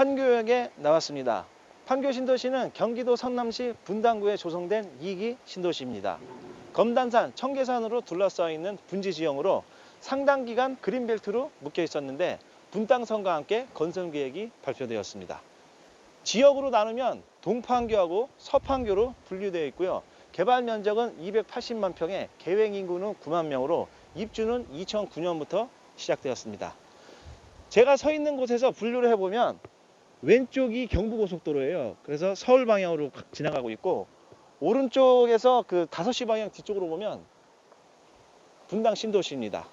판교역에 나왔습니다. 판교 신도시는 경기도 성남시 분당구에 조성된 2기 신도시입니다. 검단산, 청계산으로 둘러싸여 있는 분지 지형으로 상당 기간 그린벨트로 묶여 있었는데 분당선과 함께 건설 계획이 발표되었습니다. 지역으로 나누면 동판교하고 서판교로 분류되어 있고요. 개발 면적은 280만 평에 계획 인구는 9만 명으로 입주는 2009년부터 시작되었습니다. 제가 서 있는 곳에서 분류를 해보면 왼쪽이 경부고속도로예요. 그래서 서울 방향으로 가- 지나가고 있고 오른쪽에서 그 5시 방향 뒤쪽으로 보면 분당 신도시입니다.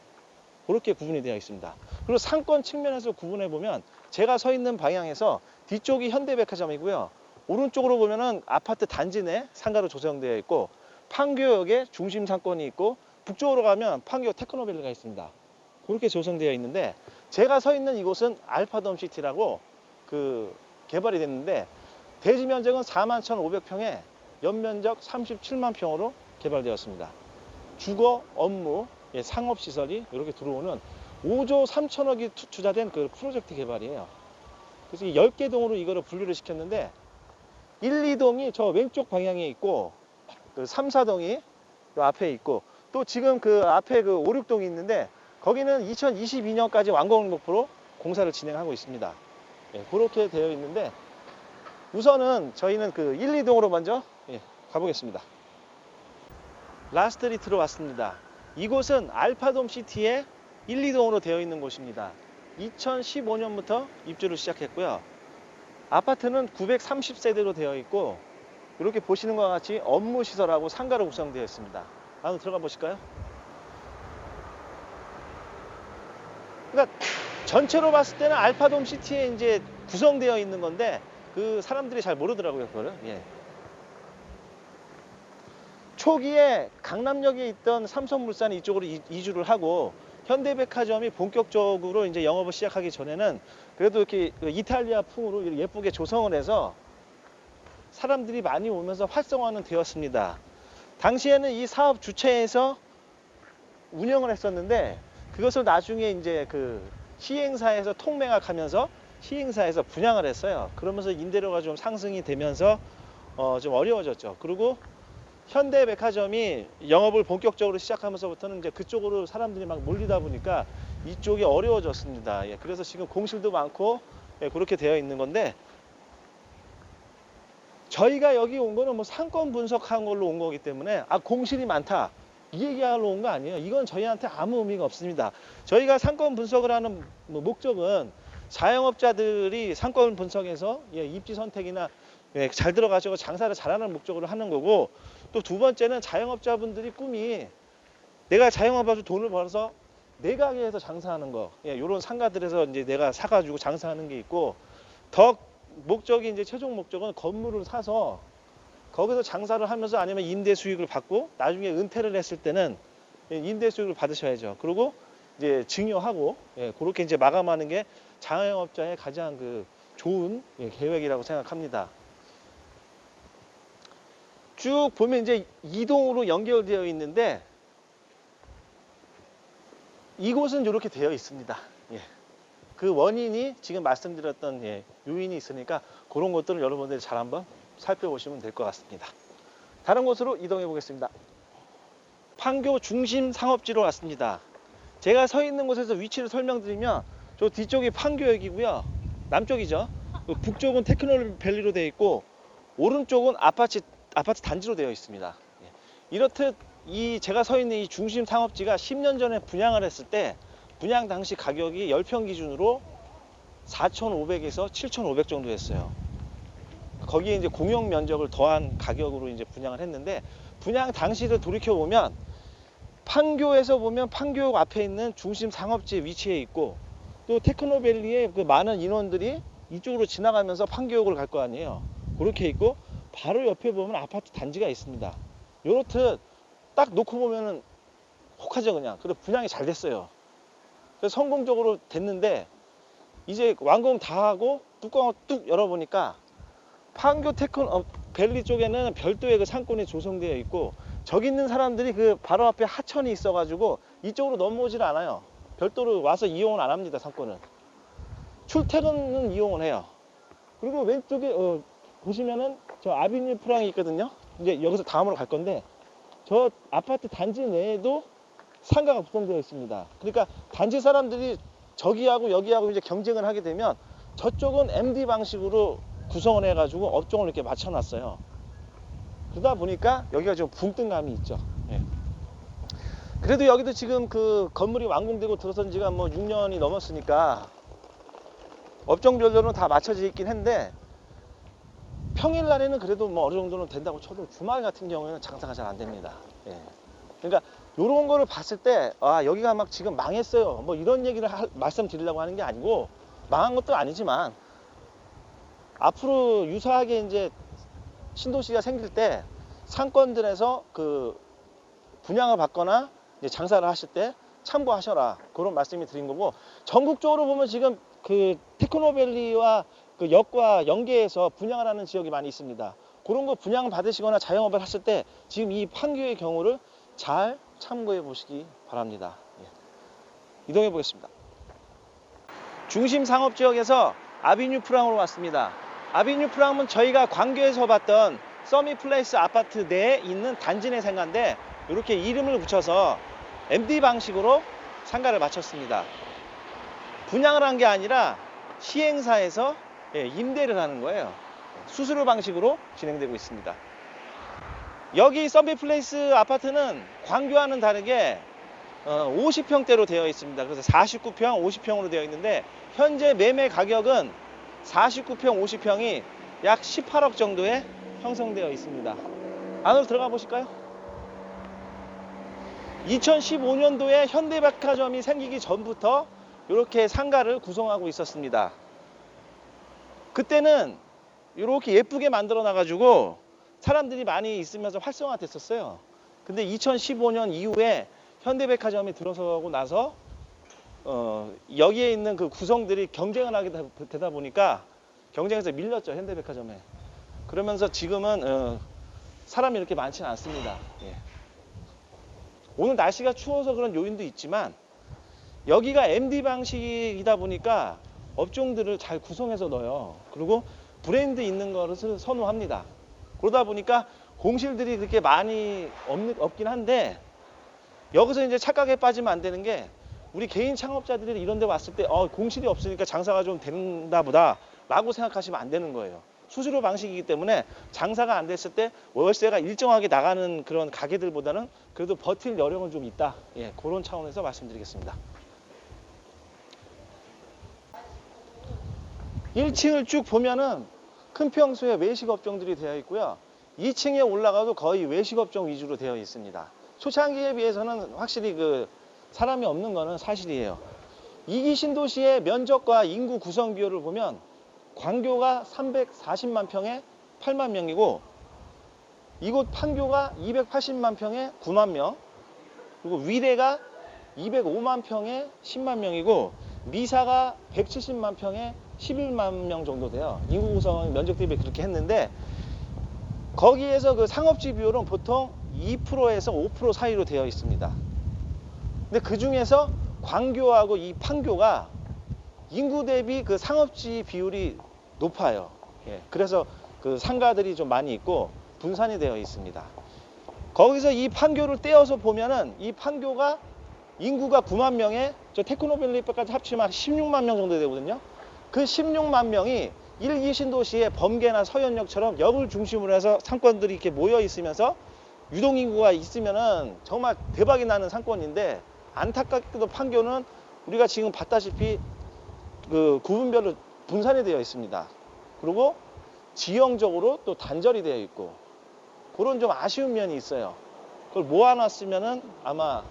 그렇게 구분이 되어 있습니다. 그리고 상권 측면에서 구분해 보면 제가 서 있는 방향에서 뒤쪽이 현대백화점이고요. 오른쪽으로 보면은 아파트 단지 내 상가로 조성되어 있고 판교역에 중심 상권이 있고 북쪽으로 가면 판교 테크노밸리가 있습니다. 그렇게 조성되어 있는데 제가 서 있는 이곳은 알파돔 시티라고 그 개발이 됐는데 대지 면적은 4만 1,500평에 연면적 37만 평으로 개발되었습니다. 주거, 업무, 예, 상업 시설이 이렇게 들어오는 5조 3천억이 투- 투자된 그 프로젝트 개발이에요. 그래서 이 10개 동으로 이거를 분류를 시켰는데 1, 2동이 저 왼쪽 방향에 있고 그 3, 4동이 요 앞에 있고 또 지금 그 앞에 그 5, 6동이 있는데 거기는 2022년까지 완공을 목표로 공사를 진행하고 있습니다. 예, 그렇게 되어 있는데 우선은 저희는 그 1, 2동으로 먼저 예, 가보겠습니다. 라스트리트로 왔습니다. 이곳은 알파돔 시티의 1, 2동으로 되어 있는 곳입니다. 2015년부터 입주를 시작했고요. 아파트는 930세대로 되어 있고 이렇게 보시는 것과 같이 업무 시설하고 상가로 구성되어 있습니다. 한번 들어가 보실까요? 그러니까 전체로 봤을 때는 알파돔 시티에 이제 구성되어 있는 건데 그 사람들이 잘 모르더라고요, 그거를. 예. 초기에 강남역에 있던 삼성물산이 이쪽으로 이- 이주를 하고 현대백화점이 본격적으로 이제 영업을 시작하기 전에는 그래도 이렇게 그 이탈리아 풍으로 예쁘게 조성을 해서 사람들이 많이 오면서 활성화는 되었습니다. 당시에는 이 사업 주체에서 운영을 했었는데 그것을 나중에 이제 그 시행사에서 통맹학하면서 시행사에서 분양을 했어요. 그러면서 임대료가 좀 상승이 되면서 어, 좀 어려워졌죠. 그리고 현대백화점이 영업을 본격적으로 시작하면서부터는 이제 그쪽으로 사람들이 막 몰리다 보니까 이쪽이 어려워졌습니다. 예, 그래서 지금 공실도 많고 예, 그렇게 되어 있는 건데 저희가 여기 온 거는 뭐 상권 분석한 걸로 온 거기 때문에 아 공실이 많다 이 얘기하러 온 거 아니에요. 이건 저희한테 아무 의미가 없습니다. 저희가 상권 분석을 하는 뭐 목적은 자영업자들이 상권 분석에서 예, 입지 선택이나 예, 잘 들어가시고 장사를 잘하는 목적으로 하는 거고 또 두 번째는 자영업자분들이 꿈이 내가 자영업해서 돈을 벌어서 내 가게에서 장사하는 거, 예, 이런 상가들에서 이제 내가 사가지고 장사하는 게 있고 더 목적이 이제 최종 목적은 건물을 사서 거기서 장사를 하면서 아니면 임대 수익을 받고 나중에 은퇴를 했을 때는 예, 임대 수익을 받으셔야죠. 그리고 이제 증여하고 예, 그렇게 이제 마감하는 게 자영업자의 가장 그 좋은 예, 계획이라고 생각합니다. 쭉 보면 이제 이동으로 연결되어 있는데 이곳은 이렇게 되어 있습니다. 예. 그 원인이 지금 말씀드렸던 예, 요인이 있으니까 그런 것들을 여러분들이 잘 한번 살펴보시면 될 것 같습니다. 다른 곳으로 이동해 보겠습니다. 판교 중심 상업지로 왔습니다. 제가 서 있는 곳에서 위치를 설명드리면 저 뒤쪽이 판교역이고요. 남쪽이죠. 그 북쪽은 테크노밸리로 되어 있고 오른쪽은 아파트 아파트 단지로 되어 있습니다. 예. 이렇듯 이 제가 서 있는 이 중심 상업지가 10년 전에 분양을 했을 때 분양 당시 가격이 10평 기준으로 4,500에서 7,500 정도 했어요. 거기에 이제 공용 면적을 더한 가격으로 이제 분양을 했는데 분양 당시를 돌이켜 보면 판교에서 보면 판교역 앞에 있는 중심 상업지 위치에 있고 또 테크노밸리에 그 많은 인원들이 이쪽으로 지나가면서 판교역을 갈 거 아니에요. 그렇게 있고 바로 옆에 보면 아파트 단지가 있습니다. 요렇듯 딱 놓고 보면은 혹하죠 그냥. 그래 분양이 잘 됐어요. 그래서 성공적으로 됐는데 이제 완공 다 하고 뚜껑을 뚝 열어보니까 판교 테크노 어, 밸리 쪽에는 별도의 그 상권이 조성되어 있고 저기 있는 사람들이 그 바로 앞에 하천이 있어가지고 이쪽으로 넘어오질 않아요. 별도로 와서 이용을 안 합니다 상권은. 출퇴근은 이용을 해요. 그리고 왼쪽에 어, 보시면은 저 아비뉴 프랑이 있거든요. 이제 여기서 다음으로 갈 건데 저 아파트 단지 내에도 상가가 구성되어 있습니다. 그러니까 단지 사람들이 저기하고 여기하고 이제 경쟁을 하게 되면 저쪽은 MD 방식으로 구성을 해가지고 업종을 이렇게 맞춰놨어요. 그러다 보니까 여기가 좀 붕뜬감이 있죠. 예. 그래도 여기도 지금 그 건물이 완공되고 들어선 지가 뭐 6년이 넘었으니까 업종별로는 다 맞춰져 있긴 한데 평일날에는 그래도 뭐 어느 정도는 된다고 쳐도 주말 같은 경우에는 장사가 잘 안 됩니다. 예. 그러니까 이런 거를 봤을 때, 아, 여기가 막 지금 망했어요. 뭐 이런 얘기를 할- 말씀드리려고 하는 게 아니고, 망한 것도 아니지만, 앞으로 유사하게 이제 신도시가 생길 때 상권들에서 그 분양을 받거나 장사를 하실 때 참고하셔라. 그런 말씀이 드린 거고, 전국적으로 보면 지금 그 테크노밸리와 그 역과 연계해서 분양을 하는 지역이 많이 있습니다. 그런 거 분양 받으시거나 자영업을 하실 때 지금 이 판교의 경우를 잘 참고해 보시기 바랍니다. 예. 이동해 보겠습니다. 중심 상업 지역에서 아비뉴 프랑으로 왔습니다. 아비뉴 프랑은 저희가 광교에서 봤던 서미 플레이스 아파트 내에 있는 단지 내 상가인데 이렇게 이름을 붙여서 MD 방식으로 상가를 마쳤습니다. 분양을 한 게 아니라 시행사에서 예, 임대를 하는 거예요. 수수료 방식으로 진행되고 있습니다. 여기 서비 플레이스 아파트는 광교와는 다르게 50평대로 되어 있습니다. 그래서 49평, 50평으로 되어 있는데 현재 매매 가격은 49평, 50평이 약 18억 정도에 형성되어 있습니다. 안으로 들어가 보실까요? 2015년도에 현대백화점이 생기기 전부터 이렇게 상가를 구성하고 있었습니다. 그때는 이렇게 예쁘게 만들어 놔가지고 사람들이 많이 있으면서 활성화됐었어요. 근데 2015년 이후에 현대백화점이 들어서고 나서 어, 여기에 있는 그 구성들이 경쟁을 하게 되- 되다 보니까 경쟁에서 밀렸죠 현대백화점에. 그러면서 지금은 어, 사람이 이렇게 많지는 않습니다. 예. 오늘 날씨가 추워서 그런 요인도 있지만 여기가 MD 방식이다 보니까 업종들을 잘 구성해서 넣어요. 그리고 브랜드 있는 것을 선호합니다. 그러다 보니까 공실들이 그렇게 많이 없, 없긴 한데 여기서 이제 착각에 빠지면 안 되는 게 우리 개인 창업자들이 이런 데 왔을 때 어, 공실이 없으니까 장사가 좀 된다 보다 라고 생각하시면 안 되는 거예요. 수수료 방식이기 때문에 장사가 안 됐을 때 월세가 일정하게 나가는 그런 가게들보다는 그래도 버틸 여력은 좀 있다. 예, 그런 차원에서 말씀드리겠습니다. 1층을 쭉 보면은 큰 평수에 외식 업종들이 되어 있고요. 2층에 올라가도 거의 외식 업종 위주로 되어 있습니다. 초창기에 비해서는 확실히 그 사람이 없는 거는 사실이에요. 이기 신도시의 면적과 인구 구성 비율을 보면 광교가 340만 평에 8만 명이고 이곳 판교가 280만 평에 9만 명 그리고 위례가 205만 평에 10만 명이고 미사가 170만 평에 11만 명 정도 돼요. 인구 구성은 면적 대비 그렇게 했는데 거기에서 그 상업지 비율은 보통 2%에서 5% 사이로 되어 있습니다. 근데 그 중에서 광교하고 이 판교가 인구 대비 그 상업지 비율이 높아요. 예, 그래서 그 상가들이 좀 많이 있고 분산이 되어 있습니다. 거기서 이 판교를 떼어서 보면은 이 판교가 인구가 9만 명에 저 테크노밸리까지 합치면 16만 명 정도 되거든요. 그 16만 명이 1, 2 신도시의 범계나 서현역처럼 역을 중심으로 해서 상권들이 이렇게 모여 있으면서 유동 인구가 있으면은 정말 대박이 나는 상권인데 안타깝게도 판교는 우리가 지금 봤다시피 그 구분별로 분산이 되어 있습니다. 그리고 지형적으로 또 단절이 되어 있고 그런 좀 아쉬운 면이 있어요. 그걸 모아놨으면은 아마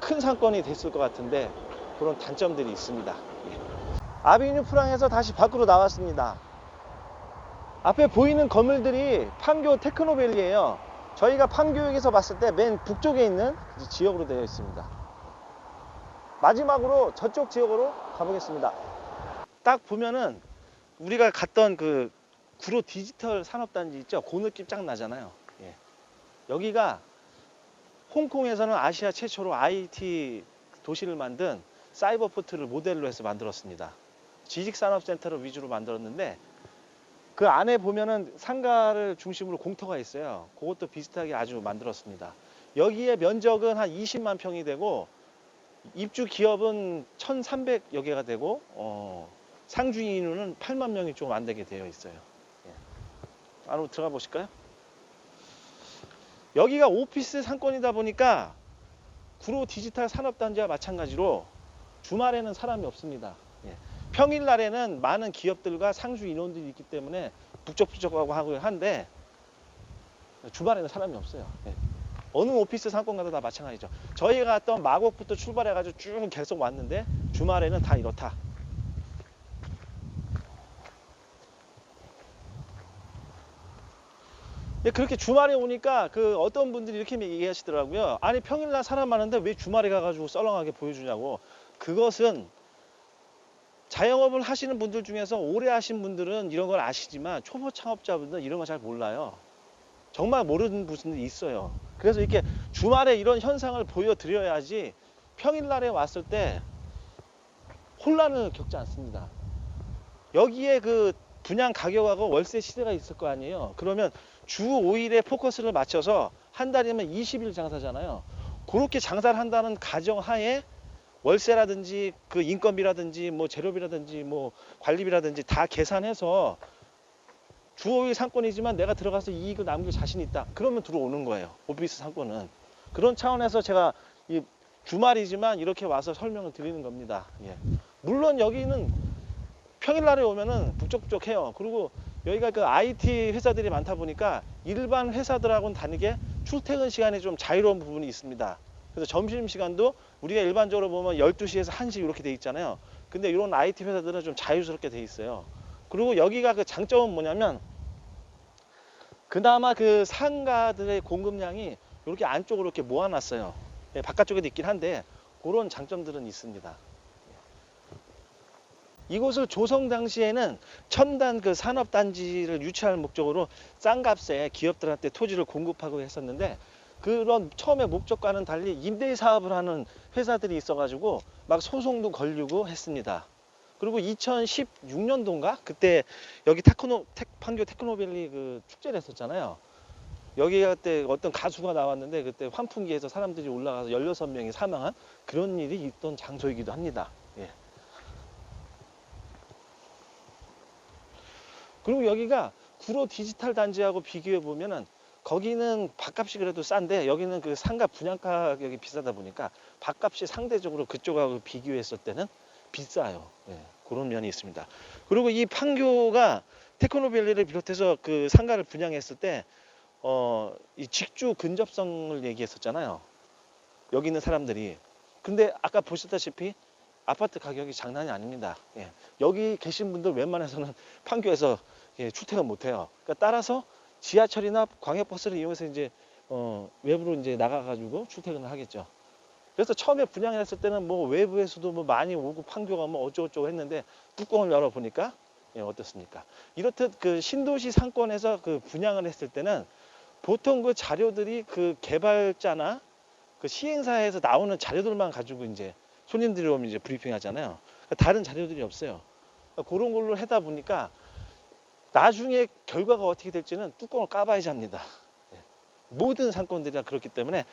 큰 상권이 됐을 것 같은데 그런 단점들이 있습니다. 예. 아비뉴 프랑에서 다시 밖으로 나왔습니다. 앞에 보이는 건물들이 판교 테크노밸리예요. 저희가 판교역에서 봤을 때 맨 북쪽에 있는 지역으로 되어 있습니다. 마지막으로 저쪽 지역으로 가보겠습니다. 딱 보면은 우리가 갔던 그 구로 디지털 산업단지 있죠? 그 느낌 쫙 나잖아요. 예. 여기가 홍콩에서는 아시아 최초로 IT 도시를 만든 사이버포트를 모델로 해서 만들었습니다. 지식산업센터를 위주로 만들었는데 그 안에 보면은 상가를 중심으로 공터가 있어요. 그것도 비슷하게 아주 만들었습니다. 여기에 면적은 한 20만 평이 되고 입주 기업은 1,300여 개가 되고 어, 상주 인구는 8만 명이 좀 안 되게 되어 있어요. 예. 안으로 들어가 보실까요? 여기가 오피스 상권이다 보니까 구로 디지털 산업단지와 마찬가지로 주말에는 사람이 없습니다. 예. 평일 날에는 많은 기업들과 상주 인원들이 있기 때문에 북적북적하고 하고 한데 주말에는 사람이 없어요. 예. 어느 오피스 상권가도 다 마찬가지죠. 저희가 갔던 마곡부터 출발해가지고 쭉 계속 왔는데 주말에는 다 이렇다. 예, 그렇게 주말에 오니까 그 어떤 분들이 이렇게 얘기하시더라고요. 아니 평일날 사람 많은데 왜 주말에 가가지고 썰렁하게 보여주냐고. 그것은 자영업을 하시는 분들 중에서 오래 하신 분들은 이런 걸 아시지만 초보 창업자분들은 이런 거잘 몰라요. 정말 모르는 분들이 있어요. 그래서 이렇게 주말에 이런 현상을 보여드려야지 평일날에 왔을 때 혼란을 겪지 않습니다. 여기에 그 분양 가격하고 월세 시대가 있을 거 아니에요. 그러면 주 5일에 포커스를 맞춰서 한 달이면 20일 장사잖아요. 그렇게 장사를 한다는 가정하에 월세라든지 그 인건비라든지 뭐 재료비라든지 뭐 관리비라든지 다 계산해서 주 5일 상권이지만 내가 들어가서 이익을 남길 자신 있다. 그러면 들어오는 거예요. 오피스 상권은. 그런 차원에서 제가 이 주말이지만 이렇게 와서 설명을 드리는 겁니다. 예. 물론 여기는 평일날에 오면은 북적북적해요. 그리고 여기가 그 IT 회사들이 많다 보니까 일반 회사들하고는 다르게 출퇴근 시간이 좀 자유로운 부분이 있습니다. 그래서 점심 시간도 우리가 일반적으로 보면 12시에서 1시 이렇게 돼 있잖아요. 근데 이런 IT 회사들은 좀 자유스럽게 돼 있어요. 그리고 여기가 그 장점은 뭐냐면 그나마 그 상가들의 공급량이 이렇게 안쪽으로 이렇게 모아놨어요. 예, 바깥쪽에도 있긴 한데 그런 장점들은 있습니다. 이곳을 조성 당시에는 첨단 그 산업단지를 유치할 목적으로 싼 값에 기업들한테 토지를 공급하고 했었는데 그런 처음에 목적과는 달리 임대 사업을 하는 회사들이 있어가지고 막 소송도 걸리고 했습니다. 그리고 2016년도인가 그때 여기 테크노 테, 판교 테크노밸리 그 축제를 했었잖아요. 여기 그때 어떤 가수가 나왔는데 그때 환풍기에서 사람들이 올라가서 16명이 사망한 그런 일이 있던 장소이기도 합니다. 예. 그리고 여기가 구로 디지털 단지하고 비교해 보면은 거기는 밥값이 그래도 싼데 여기는 그 상가 분양가 가격이 비싸다 보니까 밥값이 상대적으로 그쪽하고 비교했을 때는 비싸요. 예, 그런 면이 있습니다. 그리고 이 판교가 테크노밸리를 비롯해서 그 상가를 분양했을 때 어, 이 직주 근접성을 얘기했었잖아요. 여기 있는 사람들이. 근데 아까 보셨다시피 아파트 가격이 장난이 아닙니다. 예. 여기 계신 분들 웬만해서는 판교에서 예, 출퇴근 못 해요. 그러니까 따라서 지하철이나 광역버스를 이용해서 이제 어, 외부로 이제 나가가지고 출퇴근을 하겠죠. 그래서 처음에 분양했을 때는 뭐 외부에서도 뭐 많이 오고 판교가 뭐 어쩌고저쩌고 했는데 뚜껑을 열어 보니까 예, 어떻습니까? 이렇듯 그 신도시 상권에서 그 분양을 했을 때는 보통 그 자료들이 그 개발자나 그 시행사에서 나오는 자료들만 가지고 이제 손님들이 오면 이제 브리핑 하잖아요. 다른 자료들이 없어요. 그런 걸로 하다 보니까 나중에 결과가 어떻게 될지는 뚜껑을 까봐야지 합니다. 예. 모든 상권들이 다 그렇기 때문에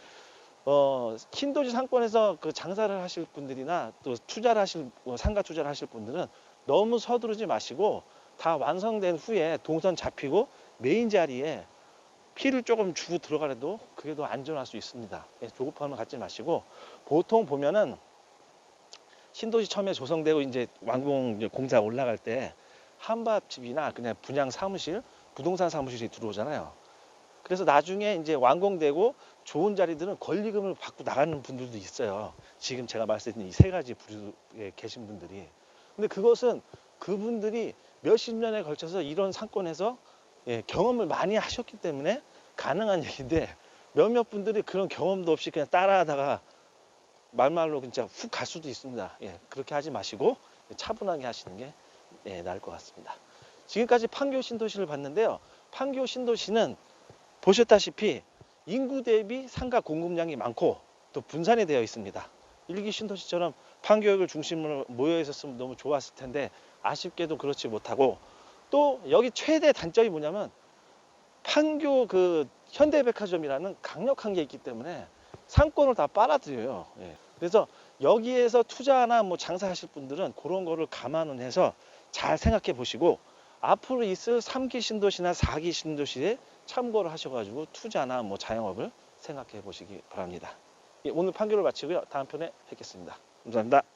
어, 신도시 상권에서 그 장사를 하실 분들이나 또 투자를 하실 어, 상가 투자를 하실 분들은 너무 서두르지 마시고 다 완성된 후에 동선 잡히고 메인 자리에 피를 조금 주고 들어가래도 그게 더 안전할 수 있습니다. 예, 조급함을 갖지 마시고 보통 보면은 신도시 처음에 조성되고 이제 완공 공사 올라갈 때 한밥집이나 그냥 분양 사무실, 부동산 사무실이 들어오잖아요. 그래서 나중에 이제 완공되고 좋은 자리들은 권리금을 받고 나가는 분들도 있어요. 지금 제가 말씀드린 이 세 가지 부류에 계신 분들이. 근데 그것은 그분들이 몇십 년에 걸쳐서 이런 상권에서 예, 경험을 많이 하셨기 때문에 가능한 얘기인데 몇몇 분들이 그런 경험도 없이 그냥 따라하다가 말말로 진짜 훅 갈 수도 있습니다. 예, 그렇게 하지 마시고 차분하게 하시는 게 예, 나을 것 같습니다. 지금까지 판교 신도시를 봤는데요. 판교 신도시는 보셨다시피 인구 대비 상가 공급량이 많고 또 분산이 되어 있습니다. 일기 신도시처럼 판교역을 중심으로 모여 있었으면 너무 좋았을 텐데 아쉽게도 그렇지 못하고 또 여기 최대 단점이 뭐냐면 판교 그 현대백화점이라는 강력한 게 있기 때문에 상권을 다 빨아들여요. 예. 그래서 여기에서 투자나 뭐 장사하실 분들은 그런 거를 감안을 해서 잘 생각해 보시고 앞으로 있을 3기 신도시나 4기 신도시에 참고를 하셔가지고 투자나 뭐 자영업을 생각해 보시기 바랍니다. 예, 오늘 판교를 마치고요. 다음 편에 뵙겠습니다. 감사합니다.